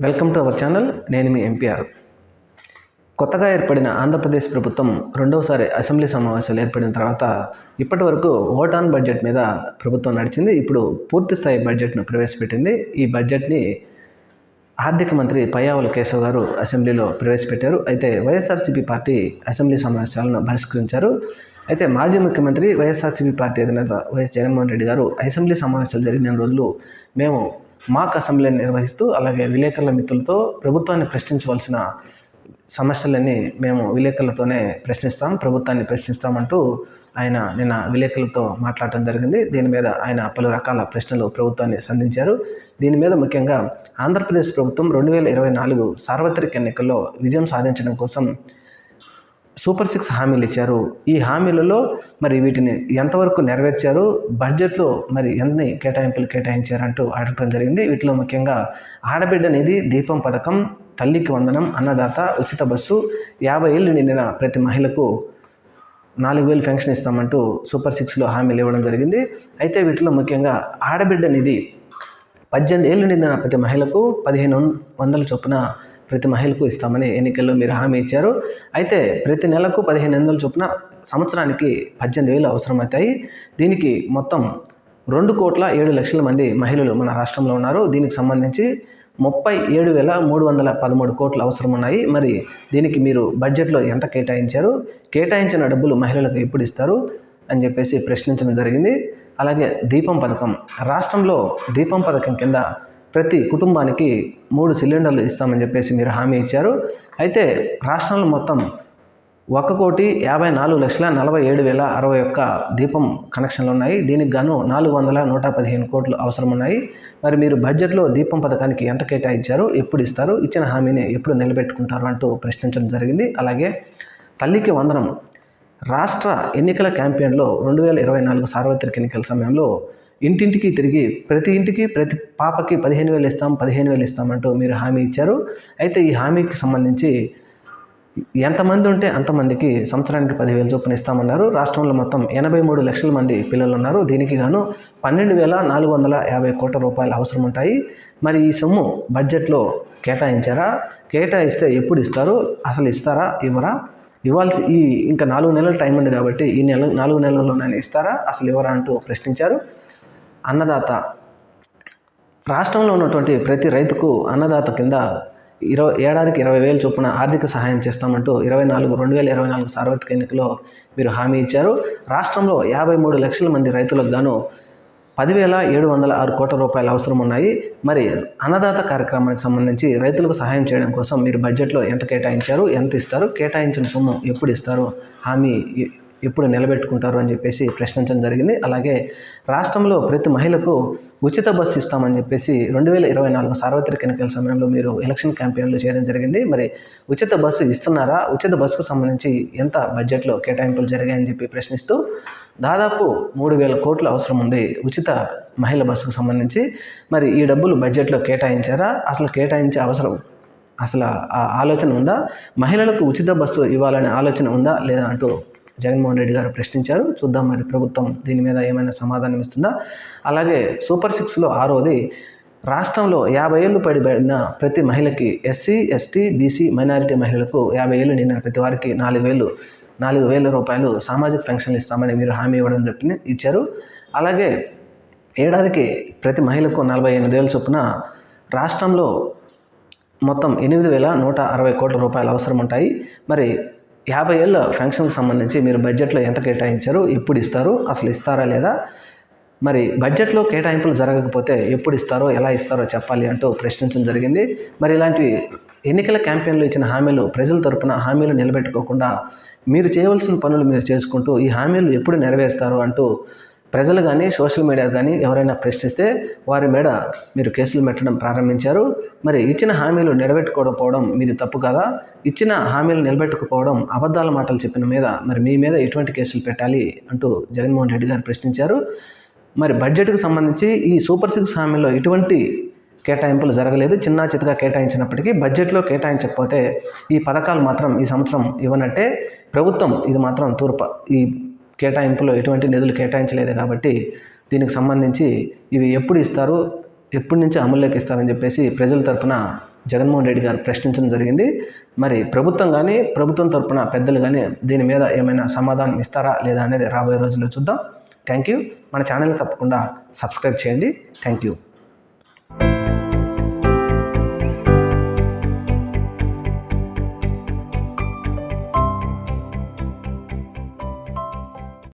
Welcome to our channel నేను మీ MPR కొత్తగా ఏర్పడిన ఆంధ్రప్రదేశ్ ప్రభుత్వం రెండవసారి అసెంబ్లీ సమావేశాలు ఏర్పడిన తర్వాత ఇప్పటి వరకు ఓట్ ఆన్ బడ్జెట్ మీద ప్రభుత్వం నడిచింది. ఇప్పుడు పూర్తి స్థాయి బడ్జెట్ను ప్రవేశపెట్టింది. ఈ బడ్జెట్ని ఆర్థిక మంత్రి పయ్యావుల కేశవ్ గారు అసెంబ్లీలో ప్రవేశపెట్టారు. అయితే వైఎస్ఆర్సీపీ పార్టీ అసెంబ్లీ సమావేశాలను బహిష్కరించారు అయితే మాజీ ముఖ్యమంత్రి వైఎస్ఆర్సీపీ పార్టీ అధినేత వైఎస్ జగన్మోహన్ రెడ్డి గారు అసెంబ్లీ సమావేశాలు జరిగిన రోజులు మేము మాక్ అసెంబ్లీని నిర్వహిస్తూ అలాగే విలేకరుల మిత్రులతో ప్రభుత్వాన్ని ప్రశ్నించవలసిన సమస్యలన్నీ మేము విలేకరులతోనే ప్రశ్నిస్తాం ప్రభుత్వాన్ని ప్రశ్నిస్తామంటూ ఆయన నిన్న విలేకరులతో మాట్లాడటం జరిగింది. దీని మీద ఆయన పలు రకాల ప్రశ్నలు ప్రభుత్వాన్ని సంధించారు. దీని మీద ముఖ్యంగా ఆంధ్రప్రదేశ్ ప్రభుత్వం రెండు వేల ఇరవై నాలుగు సార్వత్రిక ఎన్నికల్లో విజయం సాధించడం కోసం సూపర్ సిక్స్ హామీలు ఇచ్చారు. ఈ హామీలలో మరి వీటిని ఎంతవరకు నెరవేర్చారు? బడ్జెట్లో మరి ఎన్ని కేటాయింపులు కేటాయించారంటూ అడగడం జరిగింది. వీటిలో ముఖ్యంగా ఆడబిడ్డ నిధి దీపం పథకం తల్లికి వందనం అన్నదాత ఉచిత బస్సు యాభై ఏళ్ళు నిండిన ప్రతి మహిళకు నాలుగు వేలు పెన్షన్ ఇస్తామంటూ సూపర్ సిక్స్లో హామీలు ఇవ్వడం జరిగింది. అయితే వీటిలో ముఖ్యంగా ఆడబిడ్డ నిధి పద్దెనిమిది ఏళ్ళు నిండిన ప్రతి మహిళకు పదిహేను వందల చొప్పున ప్రతి మహిళకు ఇస్తామని ఎన్నికల్లో మీరు హామీ ఇచ్చారు. అయితే ప్రతి నెలకు పదిహేను వందల చొప్పున సంవత్సరానికి పద్దెనిమిది వేలు అవసరమవుతాయి. దీనికి మొత్తం రెండు కోట్ల ఏడు లక్షల మంది మహిళలు మన రాష్ట్రంలో ఉన్నారు. దీనికి సంబంధించి ముప్పై ఏడు వేల మూడు వందల పదమూడు కోట్లు అవసరం ఉన్నాయి మరి దీనికి మీరు బడ్జెట్లో ఎంత కేటాయించారు? కేటాయించిన డబ్బులు మహిళలకు ఎప్పుడు ఇస్తారు? అని చెప్పేసి ప్రశ్నించడం జరిగింది. అలాగే దీపం పథకం. రాష్ట్రంలో దీపం పథకం కింద ప్రతి కుటుంబానికి మూడు సిలిండర్లు ఇస్తామని చెప్పేసి మీరు హామీ ఇచ్చారు. అయితే రాష్ట్రంలో మొత్తం ఒక కోటి యాభై నాలుగు లక్షల నలభై ఏడు వేల అరవై ఒక్క దీపం కనెక్షన్లు ఉన్నాయి. దీనికి గాను నాలుగు వందల నూట పదిహేను కోట్లు అవసరం ఉన్నాయి. మరి మీరు బడ్జెట్లో దీపం పథకానికి ఎంత కేటాయించారు? ఎప్పుడు ఇస్తారు? ఇచ్చిన హామీని ఎప్పుడు నిలబెట్టుకుంటారు? అంటూ ప్రశ్నించడం జరిగింది. అలాగే తల్లికి వందనం. రాష్ట్ర ఎన్నికల క్యాంపెయిన్లో రెండు వేల ఇరవై నాలుగు సార్వత్రిక ఎన్నికల సమయంలో ఇంటింటికి తిరిగి ప్రతి ఇంటికి ప్రతి పాపకి పదిహేను వేలు ఇస్తాం పదిహేను వేలు ఇస్తామంటూ మీరు హామీ ఇచ్చారు. అయితే ఈ హామీకి సంబంధించి ఎంతమంది ఉంటే అంతమందికి సంవత్సరానికి పదివేల చొప్పున ఇస్తామన్నారు. రాష్ట్రంలో మొత్తం ఎనభై మూడు లక్షల మంది పిల్లలు ఉన్నారు. దీనికి గాను పన్నెండు వేల నాలుగు వందల యాభై కోట్ల రూపాయలు అవసరం ఉంటాయి. మరి ఈ సొమ్ము బడ్జెట్లో కేటాయించారా? కేటాయిస్తే ఎప్పుడు ఇస్తారు? అసలు ఇస్తారా? ఇవ్వరా? ఇవ్వాల్సి ఈ ఇంకా నాలుగు నెలల టైం ఉంది కాబట్టి ఈ నెల నాలుగు నెలల్లోనైనా ఇస్తారా? అసలు ఇవ్వరా అంటూ ప్రశ్నించారు. అన్నదాత. రాష్ట్రంలో ఉన్నటువంటి ప్రతి రైతుకు అన్నదాత కింద ఇరవై ఏడాదికి ఇరవై వేలు చొప్పున ఆర్థిక సహాయం చేస్తామంటూ ఇరవై నాలుగు రెండు వేల ఇరవై నాలుగు సార్వత్రిక ఎన్నికలో మీరు హామీ ఇచ్చారు. రాష్ట్రంలో యాభై మూడు లక్షల మంది రైతులకు గాను పదివేల ఏడు వందల ఆరు కోట్ల రూపాయలు అవసరం ఉన్నాయి. మరి అన్నదాత కార్యక్రమానికి సంబంధించి రైతులకు సహాయం చేయడం కోసం మీరు బడ్జెట్లో ఎంత కేటాయించారు ఎంత ఇస్తారు కేటాయించిన సొమ్ము ఎప్పుడు ఇస్తారు? హామీ ఎప్పుడు నిలబెట్టుకుంటారు అని చెప్పేసి ప్రశ్నించడం జరిగింది. అలాగే రాష్ట్రంలో ప్రతి మహిళకు ఉచిత బస్సు ఇస్తామని చెప్పేసి రెండు వేల ఇరవై నాలుగు సార్వత్రిక ఎన్నికల సమయంలో మీరు ఎలక్షన్ క్యాంపెయిన్లు చేయడం జరిగింది. మరి ఉచిత బస్సు ఇస్తున్నారా? ఉచిత బస్సుకు సంబంధించి ఎంత బడ్జెట్లో కేటాయింపులు జరిగాయని చెప్పి ప్రశ్నిస్తూ దాదాపు మూడు వేల కోట్లు అవసరం ఉంది ఉచిత మహిళ బస్సుకు సంబంధించి. మరి ఈ డబ్బులు బడ్జెట్లో కేటాయించారా? అసలు కేటాయించే అవసరం అసలు ఆ ఆలోచన ఉందా? మహిళలకు ఉచిత బస్సు ఇవ్వాలనే ఆలోచన ఉందా లేదా అంటూ జగన్మోహన్ రెడ్డి గారు ప్రశ్నించారు. చూద్దాం మరి ప్రభుత్వం దీని మీద ఏమైనా సమాధానం ఇస్తుందా? అలాగే సూపర్ సిక్స్లో ఆరోది రాష్ట్రంలో యాభై ఏళ్ళు పడిబడిన ప్రతి మహిళకి ఎస్సీ ఎస్టీ బీసీ మైనారిటీ మహిళలకు యాభై ఏళ్ళు నిండిన ప్రతి వారికి నాలుగు వేలు నాలుగు వేల రూపాయలు సామాజిక పెన్షన్లు ఇస్తామని మీరు హామీ ఇవ్వడం చెప్పి ఇచ్చారు. అలాగే ఏడాదికి ప్రతి మహిళకు నలభై ఎనిమిది వేల చొప్పున రాష్ట్రంలో మొత్తం ఎనిమిది వేల నూట అరవై కోట్ల రూపాయలు అవసరం ఉంటాయి. మరి యాభై ఏళ్ళ ఫంక్షన్కి సంబంధించి మీరు బడ్జెట్లో ఎంత కేటాయించారు ఎప్పుడు ఇస్తారు అసలు ఇస్తారా లేదా? మరి బడ్జెట్లో కేటాయింపులు జరగకపోతే ఎప్పుడు ఇస్తారో ఎలా ఇస్తారో చెప్పాలి అంటూ ప్రశ్నించడం జరిగింది. మరి ఇలాంటి ఎన్నికల క్యాంపెయిన్లో ఇచ్చిన హామీలు ప్రజల తరపున హామీలు నిలబెట్టుకోకుండా మీరు చేయవలసిన పనులు మీరు చేసుకుంటూ ఈ హామీలు ఎప్పుడు నెరవేరుస్తారు అంటూ ప్రజలు కానీ సోషల్ మీడియా కానీ ఎవరైనా ప్రశ్నిస్తే వారి మీద మీరు కేసులు పెట్టడం ప్రారంభించారు. మరి ఇచ్చిన హామీలు నిలబెట్టుకోకపోవడం మీది తప్పు కదా? ఇచ్చిన హామీలు నిలబెట్టుకుపోవడం అబద్ధాల మాటలు చెప్పిన మీద మరి మీ మీద ఎటువంటి కేసులు పెట్టాలి అంటూ జగన్మోహన్ రెడ్డి గారు ప్రశ్నించారు. మరి బడ్జెట్కు సంబంధించి ఈ సూపర్ సిక్స్ హామీలో ఎటువంటి కేటాయింపులు జరగలేదు. చిన్న చితగా కేటాయించినప్పటికీ బడ్జెట్లో కేటాయించకపోతే ఈ పథకాలు మాత్రం ఈ సంవత్సరం ఇవ్వనట్టే. ప్రభుత్వం ఇది మాత్రం తూర్పు ఈ కేటాయింపులో ఎటువంటి నిధులు కేటాయించలేదు కాబట్టి దీనికి సంబంధించి ఇవి ఎప్పుడు ఇస్తారు ఎప్పటి నుంచి అమల్లోకి ఇస్తారని చెప్పేసి ప్రజల తరపున జగన్మోహన్ రెడ్డి గారు ప్రశ్నించడం జరిగింది. మరి ప్రభుత్వం కానీ ప్రభుత్వం తరపున పెద్దలు కానీ దీని మీద ఏమైనా సమాధానం ఇస్తారా లేదా అనేది రాబోయే రోజుల్లో చూద్దాం. Thank you. మన ఛానల్ తప్పకుండా సబ్స్క్రైబ్ చేయండి. Thank you.